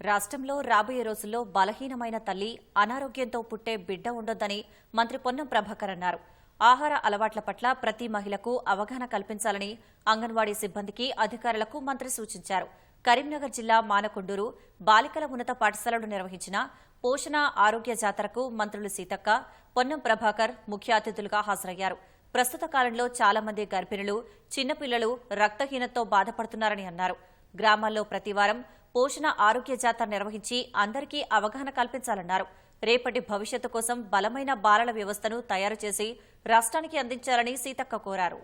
రాష్ట్రంలో రాబోయే రోజుల్లో బలహీనమైన తల్లి అనారోగ్యంతో పుట్టే బిడ్డ ఉండొద్దని మంత్రి పొన్నం ప్రభాకర్ అన్నారు. ఆహార అలవాట్ల పట్ల ప్రతి మహిళకు అవగాహన కల్పించాలని అంగన్వాడీ సిబ్బందికి అధికారులకు మంత్రి సూచించారు. కరీంనగర్ జిల్లా మానకొండూరు బాలికల ఉన్నత పాఠశాలలో నిర్వహించిన పోషణ ఆరోగ్య జాతరకు మంత్రులు సీతక్క పొన్నం ప్రభాకర్ ముఖ్య అతిథులుగా హాజరయ్యారు. ప్రస్తుత కాలంలో చాలా మంది గర్భిణులు చిన్నపిల్లలు రక్తహీనతతో బాధపడుతున్నారని అన్నారు. గ్రామాల్లో ప్రతివారం పోషణ ఆరోగ్య జాతర నిర్వహించి అందరికీ అవగాహన కల్పించాలన్నారు. రేపటి భవిష్యత్తు కోసం బలమైన బాలల వ్యవస్థను తయారు చేసి రాష్ట్రానికి అందించాలని సీతక్క కోరారు.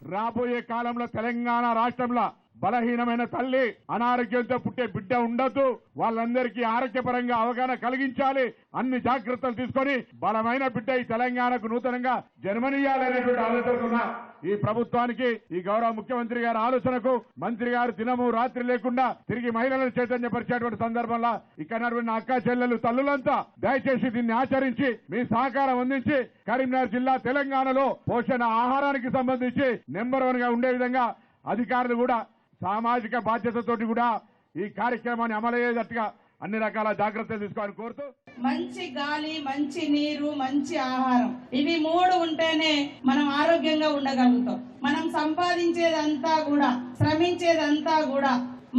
రాబోయే కాలంలో తెలంగాణ రాష్ట్రంలో బలహీనమైన తల్లి అనారోగ్యంతో పుట్టే బిడ్డ ఉండొద్దు వాళ్ళందరికీ ఆరోగ్యపరంగా అవగాహన కలిగించాలి. అన్ని జాగ్రత్తలు తీసుకొని బలమైన బిడ్డ ఈ తెలంగాణకు నూతనంగా జన్మనీయాలనేటువంటి ఆలోచన ఈ ప్రభుత్వానికి ఈ గౌరవ ముఖ్యమంత్రి గారి ఆలోచనకు మంత్రి గారు దినము రాత్రి లేకుండా తిరిగి మహిళలను చైతన్యపరిచేటువంటి సందర్భంలో ఇక్కడ అక్క చెల్లెలు తల్లులంతా దయచేసి దీన్ని ఆచరించి మీ సహకారం అందించి కరీంనగర్ జిల్లా తెలంగాణలో పోషణ ఆహారానికి సంబంధించి నెంబర్ వన్గా ఉండే విధంగా అధికారులు కూడా సామాజిక బాధ్యతతోటి కూడా ఈ కార్యక్రమాన్ని అమలయ్యేటట్టుగా అన్ని రకాల జాగ్రత్తలు తీసుకోవాలని కోరుతూ మంచి గాలి మంచి నీరు మంచి ఆహారం. ఇవి మూడు ఉంటేనే మనం ఆరోగ్యంగా ఉండగలుగుతాం. మనం సంపాదించేదంతా కూడా శ్రమించేదంతా కూడా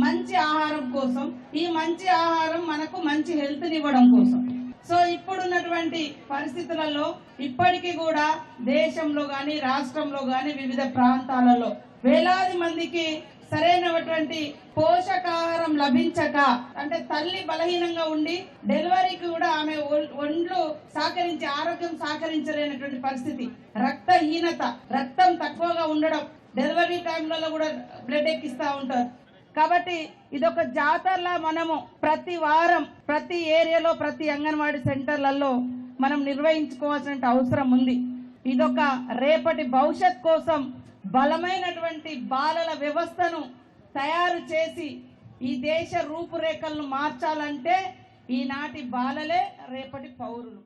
మంచి ఆహారం కోసం ఈ మంచి ఆహారం మనకు మంచి హెల్త్ ఇవ్వడం కోసం. సో ఇప్పుడున్నటువంటి పరిస్థితులలో ఇప్పటికీ కూడా దేశంలో గాని రాష్ట్రంలో గాని వివిధ ప్రాంతాలలో వేలాది మందికి సరైనటువంటి పోషకాహారం లభించక అంటే తల్లి బలహీనంగా ఉండి డెలివరీకి కూడా ఆమె ఒండ్లు సహకరించి ఆరోగ్యం సహకరించలేనటువంటి పరిస్థితి. రక్తహీనత రక్తం తక్కువగా ఉండడం డెలివరీ టైంలలో కూడా బ్లడ్ ఎక్కిస్తూ ఉంటారు. కాబట్టి ఇదొక జాతరలా మనము ప్రతి వారం ప్రతి ఏరియాలో ప్రతి అంగన్వాడీ సెంటర్లలో మనం నిర్వహించుకోవాల్సిన అవసరం ఉంది. ఇదొక రేపటి భవిష్యత్ కోసం బలమైనటువంటి బాలల వ్యవస్థను తయారు చేసి ఈ దేశ రూపురేఖలను మార్చాలంటే ఈనాటి బాలలే రేపటి పౌరులు.